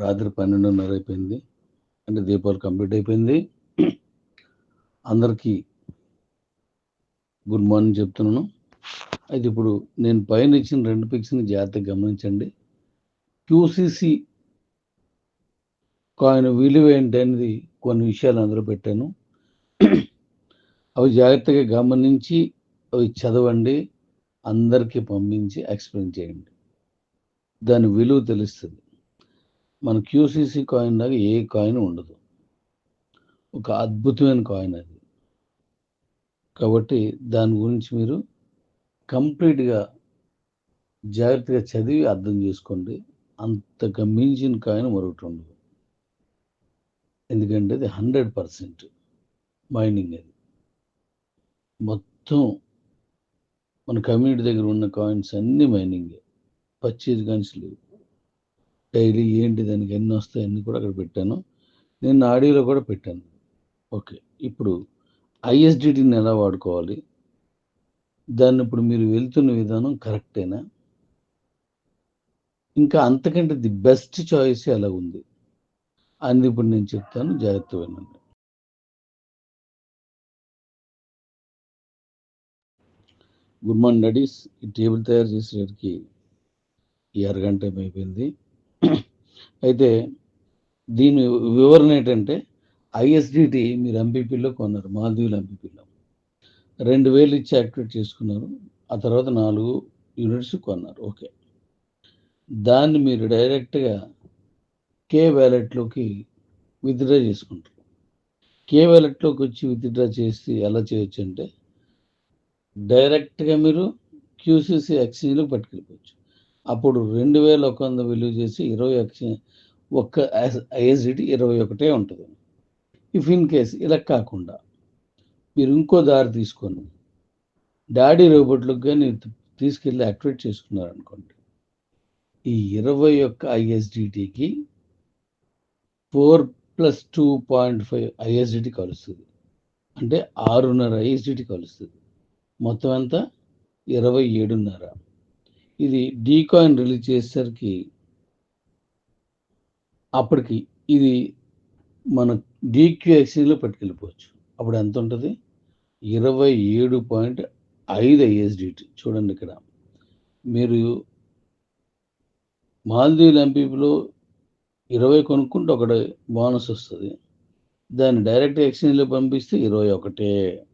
రాత్రి పన్నెండున్నర అయిపోయింది. అంటే దీపావళి కంప్లీట్ అయిపోయింది. అందరికీ గుడ్ మార్నింగ్ చెప్తున్నాను. అయితే ఇప్పుడు నేను పైన ఇచ్చిన రెండు పిక్స్ని జాగ్రత్తగా గమనించండి. క్యూసీసీ కాయిన్ విలువ ఏంటి అనేది కొన్ని విషయాలు అందులో పెట్టాను. అవి జాగ్రత్తగా గమనించి అవి చదవండి అందరికీ పంపించి ఎక్స్ప్లెయిన్ చేయండి. దాని విలువ తెలుస్తుంది. మన క్యూసీసీ కాయిన్ లాగా ఏ కాయిన్ ఉండదు. ఒక అద్భుతమైన కాయిన్ అది. కాబట్టి దాని గురించి మీరు కంప్లీట్గా జాగ్రత్తగా చదివి అర్థం చేసుకోండి. అంతగా మించిన కాయిన్ మరొకటి ఉండదు. ఎందుకంటే అది హండ్రెడ్ పర్సెంట్ మైనింగ్ అది. మొత్తం మన కమ్యూనిటీ దగ్గర ఉన్న కాయిన్స్ అన్నీ మైనింగే పర్చేజ్ కాయిన్స్ లేవు. డైలీ ఏంటి దానికి ఎన్ని వస్తాయి అన్నీ కూడా అక్కడ పెట్టాను. నేను ఆడియోలో కూడా పెట్టాను. ఓకే. ఇప్పుడు ఐఎస్డిటీని ఎలా వాడుకోవాలి? దాన్ని ఇప్పుడు మీరు వెళ్తున్న విధానం కరెక్టేనా? ఇంకా అంతకంటే ది బెస్ట్ చాయిస్ ఎలా ఉంది? అని ఇప్పుడు నేను చెప్తాను. జాగ్రత్త వినండి. Good morning daddies. ఈ టేబుల్ తయారు చేసేటికి ఈ అరగంట అయిపోయింది. అయితే దీని వివరణ ఏంటంటే ఐఎస్డిటి మీరు ఎంపీపీలో కొన్నారు మాధవీలు ఎంపీపీలో రెండు వేలు ఇచ్చి యాక్టివేట్ చేసుకున్నారు ఆ తర్వాత నాలుగు యూనిట్స్ కొన్నారు ఓకే. దాన్ని మీరు డైరెక్ట్గా కే వ్యాలెట్లోకి విత్డ్రా చేసుకుంటారు. కే వ్యాలెట్లోకి వచ్చి విత్డ్రా చేసి ఎలా చేయొచ్చు అంటే డైరెక్ట్గా మీరు క్యూసీసీ ఎక్స్చేంజ్లోకి పట్టుకెళ్ళిపోవచ్చు. అప్పుడు రెండు వేల ఒక వంద విలువ చేసి ఇరవై ఎక్స్చేంజ్ ఒక్క ఐఎస్డిటి ఇరవై ఒకటే ఉంటుంది. ఇఫ్ ఇన్ కేస్ ఇలా కాకుండా మీరు ఇంకో దారి తీసుకొని డాడీ రోబోట్లకు కానీ తీసుకెళ్ళి యాక్టివేట్ చేసుకున్నారనుకోండి ఈ ఇరవై ఒక్క ఐఎస్డిటీకి four plus two point five ISDT కలుస్తుంది. అంటే ఆరున్నర ఐఎస్డిటీ కలుస్తుంది. మొత్తం అంతా ఇరవై ఏడున్నర. ఇది డీ కాయిన్ రిలీజ్ చేసేసరికి అప్పటికి ఇది మన డీక్యూ ఎక్స్చేంజ్లో పట్టుకెళ్ళిపోవచ్చు. అప్పుడు ఎంత ఉంటుంది? ఇరవై ఏడు పాయింట్ ఐదు ఐఎస్డిటి. చూడండి ఇక్కడ. మీరు మాల్దీవుల ఎంపీలో ఇరవై కొనుక్కుంటే ఒకటి బోనస్ వస్తుంది. దాన్ని డైరెక్ట్ ఎక్స్చేంజ్లో పంపిస్తే ఇరవై ఒకటే.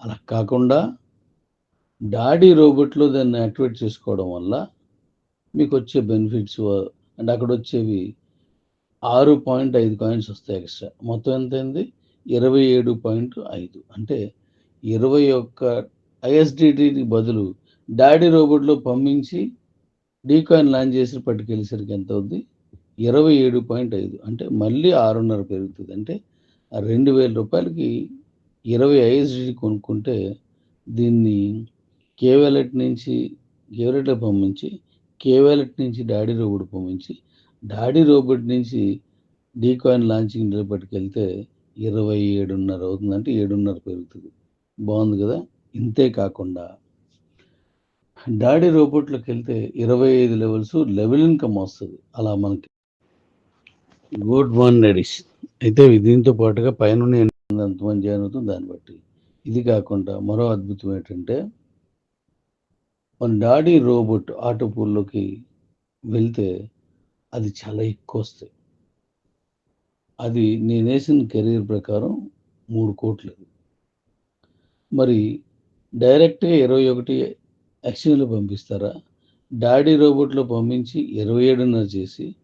అలా కాకుండా డాడీ రోబోట్లో దాన్ని యాక్టివేట్ చేసుకోవడం వల్ల మీకు వచ్చే బెనిఫిట్స్ అండ్ అక్కడ వచ్చేవి ఆరు పాయింట్ ఐదు కాయిన్స్ వస్తాయి ఎక్స్ట్రా. మొత్తం ఎంత అయింది ఇరవై ఏడు పాయింట్ ఐదు. అంటే ఇరవై ఒక్క ఐఎస్డిటీకి బదులు డాడీ రోబోట్లో పంపించి డీ కాయిన్ లాంచ్ చేసి పట్టుకెళ్ళేసరికి ఎంత అవుద్ది? ఇరవై ఏడు పాయింట్ ఐదు. అంటే మళ్ళీ ఆరున్నర పెరుగుతుంది. అంటే రెండు వేల రూపాయలకి ఇరవై ఐఎస్డి కొనుక్కుంటే దీన్ని కేవలెట్ నుంచి కేవలెట్లో పంపించి కేవలెట్ నుంచి డాడీ రోబోట్ పంపించి డాడీ రోబోట్ నుంచి డీ కాయిన్ లాంచింగ్ నిలబెట్టుకెళ్తే ఇరవై ఏడున్నర అవుతుందంటే ఏడున్నర పెరుగుతుంది. బాగుంది కదా? ఇంతే కాకుండా డాడీ రోబోట్లోకి వెళ్తే ఇరవై ఐదు లెవెల్స్ లెవెల్ ఇన్కమ్ వస్తుంది. అలా మనకి గుడ్ మార్నింగ్ డాడీస్ అయితే దీంతో పాటుగా పైన ఎంతమంది జాయిన్ అవుతుంది దాన్ని బట్టి. ఇది కాకుండా మరో అద్భుతం ఏంటంటే మన డాడీ రోబోట్ ఆటో పూల్లోకి వెళ్తే అది చాలా ఎక్కువ వస్తాయి. అది నేను వేసిన కెరీర్ ప్రకారం మూడు కోట్లు. మరి డైరెక్ట్గా ఇరవై ఒకటి ఎక్స్చేంజ్లో పంపిస్తారా? డాడీ రోబోట్లో పంపించి ఇరవై ఏడున్నర చేసి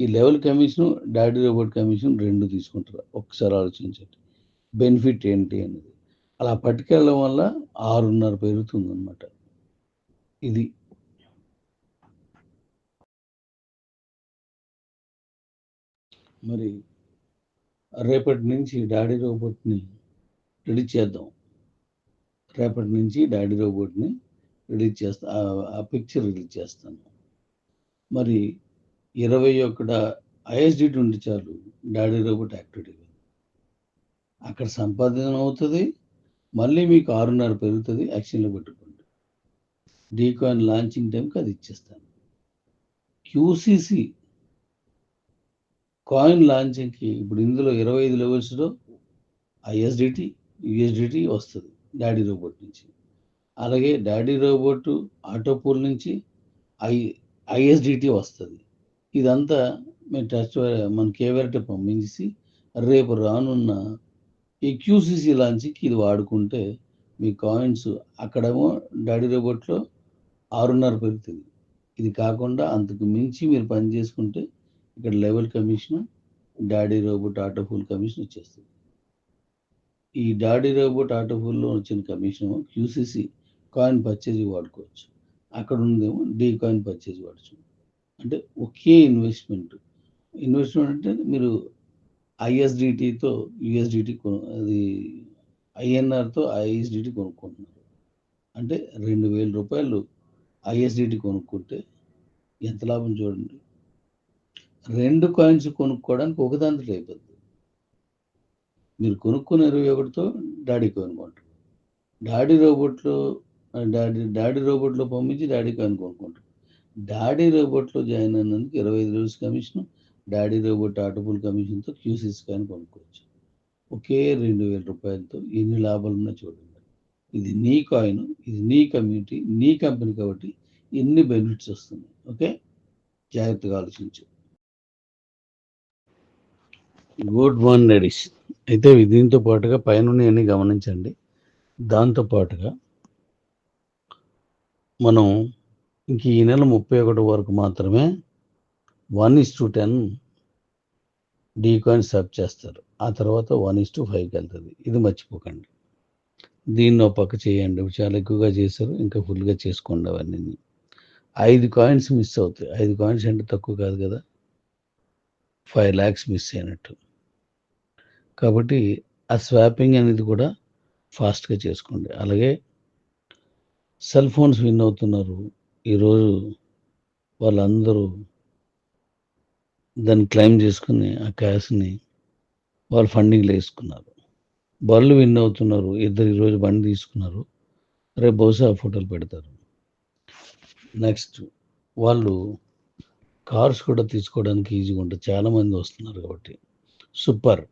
ఈ level commission daddy robot commission రెండు తీసుకుంటారా? ఒకసారి ఆలోచించండి. బెనిఫిట్ ఏంటి అనేది. అలా పట్టుకెళ్ళడం వల్ల ఆరున్నర పెరుగుతుంది అనమాట ఇది మరి రేపటి నుంచి డాడీ రోబోట్ని రెడీ చేద్దాం. రేపటి నుంచి డాడీ రోబోట్ని రిలీజ్ చేస్తా ఆ- ఆ పిక్చర్ రిలీజ్ చేస్తాను. మరి ఇరవై ఒకట ఐఎస్డి ఉండి చాలు డాడీ రోబోట్ యాక్టివిటీ అక్కడ సంపాదన అవుతుంది మళ్ళీ మీకు ఆరున్నర పెరుగుతుంది యాక్షన్లో పెట్టుకుంటుంది. డీ కాయిన్ లాంచింగ్ టైంకి అది ఇచ్చేస్తాను. క్యూసీసీ కాయిన్ లాంచింగ్కి ఇప్పుడు ఇందులో ఇరవై ఐదు లెవెల్స్లో ఐఎస్డిటి యుఎస్డిటి వస్తుంది డాడీ రోబోట్ నుంచి. అలాగే డాడీ రోబోట్ ఆటోపూల్ నుంచి ఐ ఐఎస్డిటి వస్తుంది. ఇదంతా మేము టచ్ మన కేవైటీ పంపించి రేపు రానున్న ఈ క్యూసీసీ లాంచ్కి ఇది వాడుకుంటే మీ కాయిన్స్ అక్కడేమో డాడీ రోబోట్లో ఆరున్నర పెరుగుతుంది. ఇది కాకుండా అంతకు మించి మీరు పని చేసుకుంటే ఇక్కడ లెవెల్ కమిషన్ డాడీ రోబోట్ ఆటోఫుల్ కమిషన్ వచ్చేస్తుంది. ఈ డాడీ రోబోట్ ఆటోఫుల్లో వచ్చిన కమిషన్ క్యూసీసీ కాయిన్ పర్చేజ్ వాడుకోవచ్చు. అక్కడ ఉందేమో డీ కాయిన్ పర్చేజ్ వాడచ్చు అంటే ఒకే ఇన్వెస్ట్మెంట్. ఇన్వెస్ట్మెంట్ అంటే మీరు ఐఎస్డిటితో యుఎస్డిటి అది ఐఎన్ఆర్తో ఐఎస్డిటీ కొనుక్కుంటున్నారు. అంటే రెండు వేల రూపాయలు ఐఎస్డిటి కొనుక్కుంటే ఎంత లాభం చూడండి. రెండు కాయిన్స్ కొనుక్కోవడానికి ఒకదాంతో అయిపోద్ది. మీరు కొనుక్కున్న ఇరవై ఒకటితో డాడీ కాయిన్ కొంటారు. డాడీ రోబోట్లో డాడీ డాడీ రోబోట్లో పంపించి డాడీ కాయిన్ కొనుక్కుంటారు. డాడీ రోబోట్లో జాయిన్ అయినందుకు ఇరవై ఐదు రోజుల కమిషన్ డాడీ రోబోట్ ఆటోబుల్ కమిషన్తో క్యూసీస్ కాయిన్ కొనుక్కోవచ్చు. ఒకే రెండు వేల రూపాయలతో ఎన్ని లాభాలు ఉన్నా చూడండి. ఇది నీ కాయిన్ ఇది నీ కమ్యూనిటీ నీ కంపెనీ కాబట్టి ఎన్ని బెనిఫిట్స్ వస్తున్నాయి? ఓకే జాగ్రత్తగా ఆలోచించు. గుడ్ మార్నింగ్ లేడీస్ అయితే దీంతో పాటుగా పైన అన్ని గమనించండి. దాంతో పాటుగా మనం ఇంక ఈ నెల ముప్పై ఒకటి వరకు మాత్రమే one is to ten D coin sub చేస్తారు. ఆ తర్వాత వన్ ఇస్ టు ఫైవ్కి వెళ్తుంది. ఇది మర్చిపోకండి. దీన్ని ఒక పక్క చేయండి. చాలా ఎక్కువగా చేశారు. ఇంకా ఫుల్గా చేసుకోండి అవన్నీ. ఐదు కాయిన్స్ మిస్ అవుతాయి. ఐదు కాయిన్స్ అంటే తక్కువ కాదు కదా. ఫైవ్ ల్యాక్స్ మిస్ అయినట్టు. కాబట్టి ఆ స్వాపింగ్ అనేది కూడా ఫాస్ట్గా చేసుకోండి. అలాగే సెల్ ఫోన్స్ విన్ అవుతున్నారు. ఈరోజు వాళ్ళందరూ దాన్ని క్లైమ్ చేసుకుని ఆ క్యాష్ని వాళ్ళు ఫండింగ్లో వేసుకున్నారు. బళ్ళు విన్ అవుతున్నారు. ఇద్దరు ఈరోజు బండి తీసుకున్నారు. రేపు బహుశా ఆ ఫోటోలు పెడతారు. నెక్స్ట్ వాళ్ళు కార్స్ కూడా తీసుకోవడానికి ఈజీగా ఉంటుంది చాలామంది వస్తున్నారు కాబట్టి. సూపర్.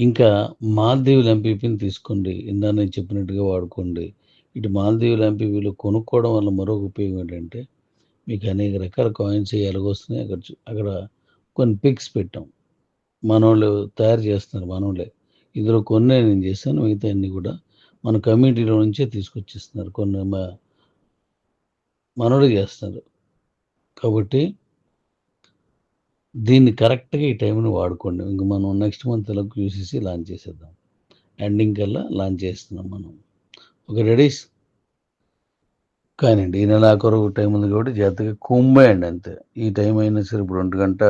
ఇంకా మాల్దీవుల ఎంపీపీని తీసుకోండి. ఇందా నేను చెప్పినట్టుగా వాడుకోండి. ఇటు మాల్దీవుల ఎంపీపీలు కొనుక్కోవడం వల్ల మరొక ఉపయోగం ఏంటంటే మీకు అనేక రకాల కాయిన్స్ ఎలాగొస్తున్నాయి. అక్కడ అక్కడ కొన్ని పిక్స్ పెట్టాం. మనోళ్ళు తయారు చేస్తున్నారు మనోళ్ళే. ఇందులో కొన్ని నేను చేశాను మిగతా అన్ని కూడా మన కమ్యూనిటీలో నుంచే తీసుకొచ్చిస్తున్నారు. కొన్ని మా- మనోళ్ళు చేస్తున్నారు. కాబట్టి దీన్ని కరెక్ట్గా ఈ టైంని వాడుకోండి. ఇంక మనం నెక్స్ట్ మంత్ ఎలా యూసీసీ లాంచ్ చేసేద్దాం. ఎండింగ్ కల్లా లాంచ్ చేస్తున్నాం మనం. ఒక రెడీస్ కానివ్వండి ఈ నెల ఆఖరు టైం ఉంది కాబట్టి జాగ్రత్తగా కుమ్మేయండి అంతే. ఈ టైం అయినా సరే ఇప్పుడు ఒంటి గంట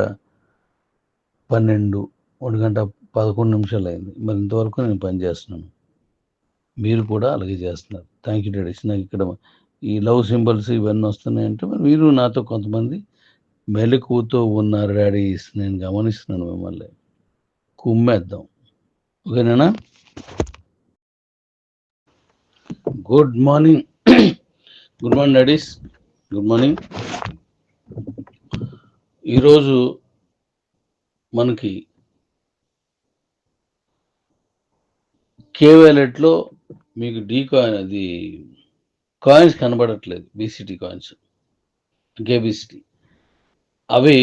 పన్నెండు ఒంటి గంట పదకొండు నిమిషాలు అయింది మరి ఇంతవరకు నేను పని చేస్తున్నాను. మీరు కూడా అలాగే చేస్తున్నారు. థ్యాంక్ యూ డాడీస్ నాకు ఇక్కడ ఈ లవ్ సింబల్స్ ఇవన్నీ వస్తున్నాయంటే మరి మీరు నాతో కొంతమంది మెలకువతో ఉన్నారు డాడీస్ నేను గమనిస్తున్నాను మిమ్మల్ని. కుమ్మేద్దాం. ఓకేనా good morning good morning daddies good morning ఈరోజు మనకి కే వ్యాలెట్లో మీకు డీ కాయిన్ అది కాయిన్స్ కనబడట్లేదు బీసీటీ కాయిన్స్. కేబీసీటీ. అవి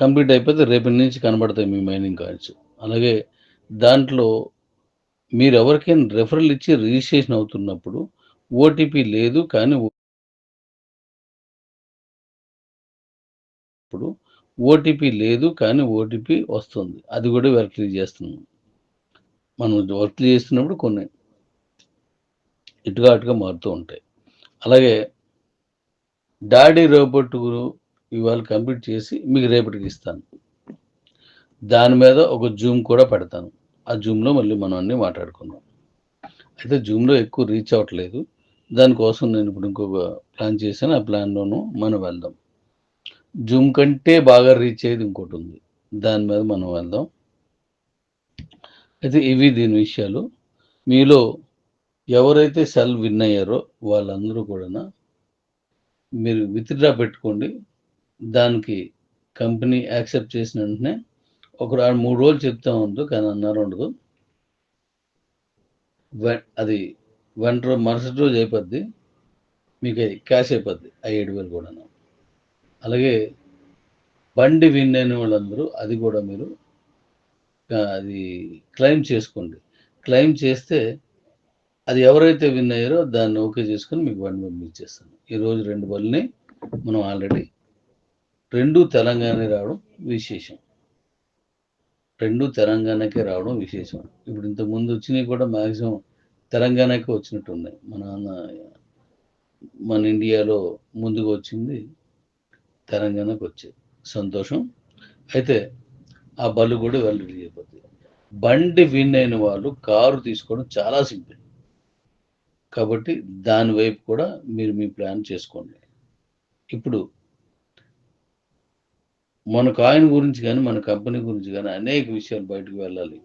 కంప్లీట్ అయిపోతే రేపటి నుంచి కనబడతాయి మీ మైనింగ్ కాయిన్స్. అలాగే దాంట్లో మీరు ఎవరికైనా రెఫరల్ ఇచ్చి రిజిస్ట్రేషన్ అవుతున్నప్పుడు ఓటీపీ లేదు కానీ ఇప్పుడు ఓటీపీ లేదు కానీ ఓటీపీ వస్తుంది. అది కూడా వెరిఫై చేస్తున్నాం మనం వర్క్లు చేస్తున్నప్పుడు కొన్ని ఇటుగా అటుగా మారుతూ ఉంటాయి. అలాగే డాడీ రోబోట్ ఇవాళ కంప్లీట్ చేసి మీకు రేపటికి ఇస్తాను. దాని మీద ఒక జూమ్ కూడా పెడతాను. ఆ జూమ్లో మళ్ళీ మనం అన్నీ మాట్లాడుకుందాం. అయితే జూమ్లో ఎక్కువ రీచ్ అవ్వట్లేదు. దానికోసం నేను ఇప్పుడు ఇంకొక ప్లాన్ చేశాను. ఆ ప్లాన్లోనూ మనం వెళ్దాం. జూమ్ కంటే బాగా రీచ్ అయ్యేది ఇంకోటి ఉంది. దాని మీద మనం వెళ్దాం. అయితే ఇవి దీని విషయాలు. మీలో ఎవరైతే సెల్ విన్ అయ్యారో వాళ్ళందరూ కూడా మీరు విత్డ్రా పెట్టుకోండి. దానికి కంపెనీ యాక్సెప్ట్ చేసిన వెంటనే ఒక మూడు రోజులు చెప్తా ఉండదు కానీ అన్నారు ఉండదు. వె- అది వెంట మరుసటి రోజు అయిపోద్ది. మీకు క్యాష్ అయిపోద్ది. ఆ ఏడు వేలు కూడా అలాగే బండి విన్ అయిన వాళ్ళందరూ అది కూడా మీరు అది క్లెయిమ్ చేసుకోండి. క్లెయిమ్ చేస్తే అది ఎవరైతే విన్ అయ్యారో దాన్ని ఓకే చేసుకుని మీకు బండి పంపించేస్తాను. ఈరోజు రెండు బళ్ళని మనం ఆల్రెడీ రెండు తెలంగాణ రావడం విశేషం. రెండు తెలంగాణకే రావడం విశేషం. ఇప్పుడు ఇంత ముందు వచ్చినవి కూడా మ్యాక్సిమం తెలంగాణకే వచ్చినట్టు ఉన్నాయి మన మన ఇండియాలో ముందుకు వచ్చింది తెలంగాణకు వచ్చేది సంతోషం. అయితే ఆ బళ్ళు కూడా వాళ్ళు అయిపోతాయి. అయిపోతుంది బండి విన్ అయిన వాళ్ళు కారు తీసుకోవడం చాలా సింపుల్. కాబట్టి దాని వైపు కూడా మీరు మీ ప్లాన్ చేసుకోండి. ఇప్పుడు మన కాయిన్ గురించి కానీ మన కంపెనీ గురించి కానీ అనేక విషయాలు బయటకు వెళ్ళాలి.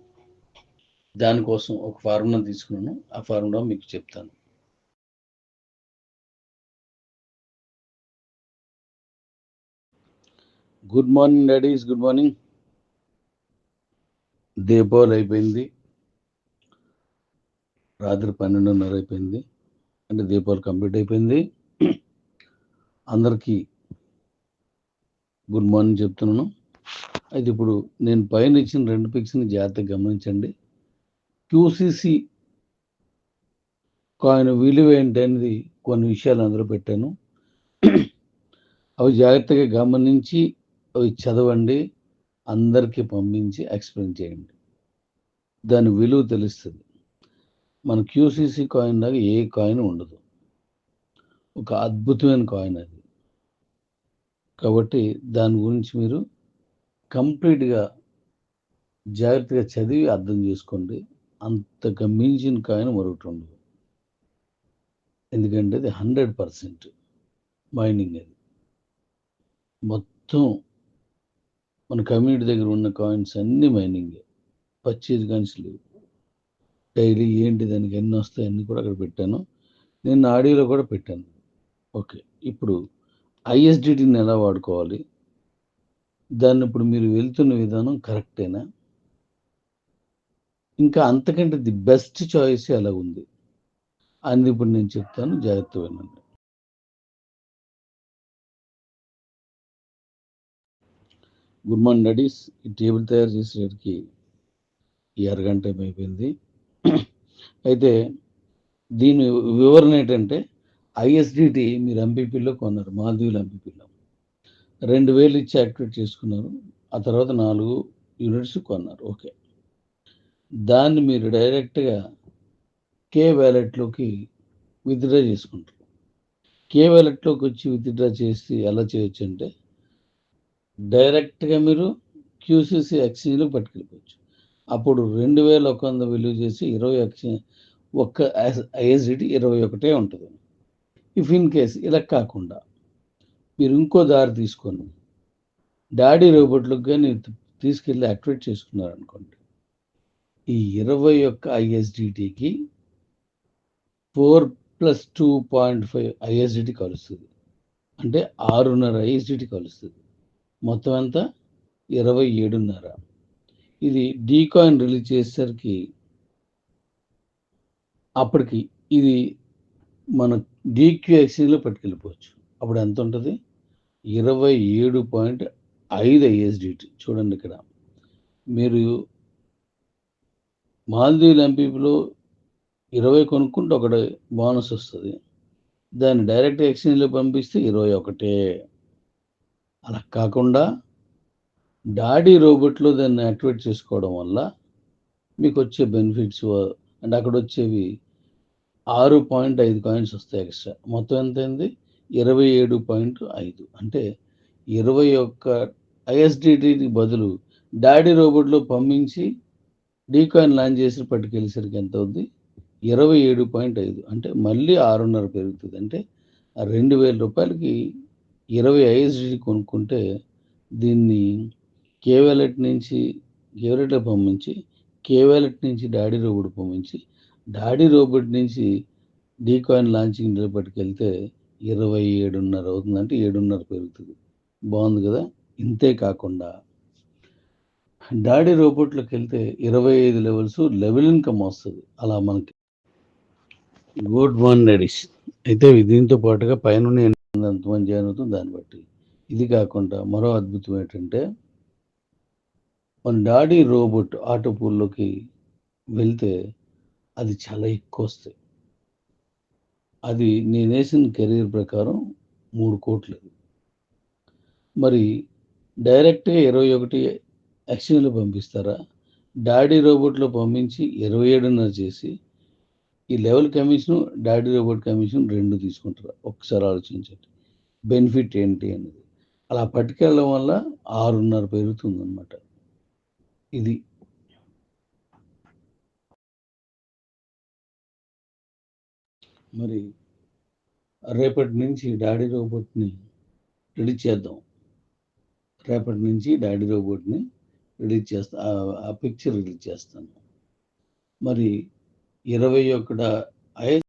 దానికోసం ఒక ఫార్ములా తీసుకున్నాను. ఆ ఫార్ములా మీకు చెప్తాను. Good morning daddies good morning Deepavali అయిపోయింది. రాత్రి పన్నెండున్నర అయిపోయింది. అంటే దీపావళి కంప్లీట్ అయిపోయింది. అందరికీ గుడ్ మార్నింగ్ చెప్తున్నాను. అయితే ఇప్పుడు నేను పైన ఇచ్చిన రెండు పిక్స్ని జాగ్రత్తగా గమనించండి. క్యూసిసి కాయిన్ విలువ ఏంటి అనేది కొన్ని విషయాలు అందులో పెట్టాను. అవి జాగ్రత్తగా గమనించి చదవండి అందరికీ పంపించి ఎక్స్ప్లెయిన్ చేయండి. దాని విలువ తెలుస్తుంది. మన క్యూసీసీ కాయిన్ లాగా ఏ కాయిన్ ఉండదు. ఒక అద్భుతమైన కాయిన్ అది. కాబట్టి దాని గురించి మీరు కంప్లీట్గా జాగ్రత్తగా చదివి అర్థం చేసుకోండి. అంతగా మించిన కాయిన్ మరొకటి ఉండదు. ఎందుకంటే అది హండ్రెడ్ పర్సెంట్ మైనింగ్ అది. మొత్తం మన కమ్యూనిటీ దగ్గర ఉన్న కాయిన్స్ అన్నీ మైనింగే పర్చేజ్ కాయిన్స్ లేవు. డైలీ ఏంటి దానికి ఎన్ని వస్తాయి అన్నీ కూడా అక్కడ పెట్టాను. నేను ఆడియోలో కూడా పెట్టాను. ఓకే ఇప్పుడు ఐఎస్డిటీని ఎలా వాడుకోవాలి? దాన్ని ఇప్పుడు మీరు వెళ్తున్న విధానం కరెక్టేనా ఇంకా అంతకంటే ది బెస్ట్ చాయిస్ ఎలా ఉంది? అని ఇప్పుడు నేను చెప్తాను జాగ్రత్త వినండి. గుడ్ మార్నింగ్ డాడీస్ ఈ టేబుల్ తయారు చేసేటికి ఈ అరగంట అయిపోయింది. అయితే దీని వివరణ ఏంటంటే ఐఎస్డిటి మీరు ఎంపీపీలో కొన్నారు మాధవీలు ఎంపీపీలో. రెండు వేలు ఇచ్చి యాక్టివేట్ చేసుకున్నారు ఆ తర్వాత నాలుగు యూనిట్స్ కొన్నారు. ఓకే. దాన్ని మీరు డైరెక్ట్గా కే వ్యాలెట్లోకి విత్డ్రా చేసుకుంటారు. కే వ్యాలెట్లోకి వచ్చి విత్డ్రా చేసి ఎలా చేయొచ్చు అంటే డైరెక్ట్గా మీరు క్యూసీసీ ఎక్స్చేంజ్లో పట్టుకెళ్ళిపోవచ్చు. అప్పుడు రెండు వేల ఒక వంద విలువ చేసి ఇరవై ఎక్స్చేంజ్ ఒక్క ఐఎస్డిటి ఇరవై ఒకటే ఉంటుంది. ఇఫ్ ఇన్ కేస్ ఇలా కాకుండా మీరు ఇంకో దారి తీసుకొని డాడీ రోబోట్లకు కానీ తీసుకెళ్ళి యాక్టివేట్ చేసుకున్నారనుకోండి ఈ ఇరవై ఒక్క ఐఎస్డిటీకి four plus two point five ISDT కలుస్తుంది. అంటే ఆరున్నర ఐఎస్డిటీ కలుస్తుంది. మొత్తం ఎంత ఇరవై ఏడున్నర. ఇది డీ కాయిన్ రిలీజ్ చేసేసరికి అప్పటికి ఇది మన డీక్యూఎక్సీలో ఎక్స్చేంజ్లో పట్టుకెళ్ళిపోవచ్చు. అప్పుడు ఎంత ఉంటుంది? ఇరవై ఏడు పాయింట్ ఐదు ఐఎస్డిటి. చూడండి ఇక్కడ. మీరు మాల్దీవ్ ఎంపీలో ఇరవై కొనుక్కుంటే ఒకటి బోనస్ వస్తుంది. దాన్ని డైరెక్ట్ ఎక్స్చేంజ్లో పంపిస్తే ఇరవై ఒకటే. అలా కాకుండా డాడీ రోబోట్లో దాన్ని యాక్టివేట్ చేసుకోవడం వల్ల మీకు వచ్చే బెనిఫిట్స్ అండ్ అక్కడ వచ్చేవి ఆరు పాయింట్ ఐదు కాయిన్స్ వస్తాయి ఎక్స్ట్రా మొత్తం ఎంతైంది? ఇరవై ఏడు పాయింట్ ఐదు. అంటే ఇరవై ఒక్క ఐఎస్డిటీకి బదులు డాడీ రోబోట్లో పంపించి డీ కాయిన్ లాంచ్ చేసి పట్టుకెళ్ళేసరికి ఎంత అవుద్ది? ఇరవై ఏడు పాయింట్ ఐదు. అంటే మళ్ళీ ఆరున్నర పెరుగుతుంది. అంటే రెండు వేల రూపాయలకి ఇరవై ఐఎస్డి కొనుక్కుంటే దీన్ని కేవలెట్ నుంచి కేవలెట్లో పంపించి కేవలెట్ నుంచి డాడీ రోబోట్ పంపించి డాడీ రోబోట్ నుంచి డీ కాయిన్ లాంచింగ్ పట్టుకెళ్తే ఇరవై ఏడున్నర అవుతుంది అంటే ఏడున్నర పెరుగుతుంది. బాగుంది కదా? ఇంతే కాకుండా డాడీ రోబోట్లోకి వెళ్తే ఇరవై ఐదు లెవెల్స్ లెవెల్ ఇన్కమ్ వస్తుంది. అలా మనకి గుడ్ మార్నింగ్ లేడీస్ అయితే దీంతో పాటుగా పైన ఎంతమంది జాయిన్ దాన్ని బట్టి. ఇది కాకుండా మరో అద్భుతం ఏంటంటే మన డాడీ రోబోట్ ఆటో పూల్లోకి వెళ్తే అది చాలా ఎక్కువ వస్తాయి. అది నేను వేసిన కెరీర్ ప్రకారం మూడు కోట్లు మరి డైరెక్ట్గా ఇరవై ఒకటి ఎక్స్చేంజ్లో పంపిస్తారా? డాడీ రోబోట్లో పంపించి ఇరవై ఏడున్నర చేసి ఈ level commission daddy robot commission రెండు తీసుకుంటారు? ఒకసారి ఆలోచించండి. బెనిఫిట్ ఏంటి అనేది. అలా పట్టుకెళ్ళడం వల్ల ఆరున్నర పెరుగుతుంది అనమాట ఇది. మరి రేపటి నుంచి డాడీ రోబోట్ని రెడీ చేద్దాం. రేపటి నుంచి డాడీ రోబోట్ని రిలీజ్ చేస్తా ఆ పిక్చర్ రిలీజ్ చేస్తాను. మరి ఇరవై ఒకట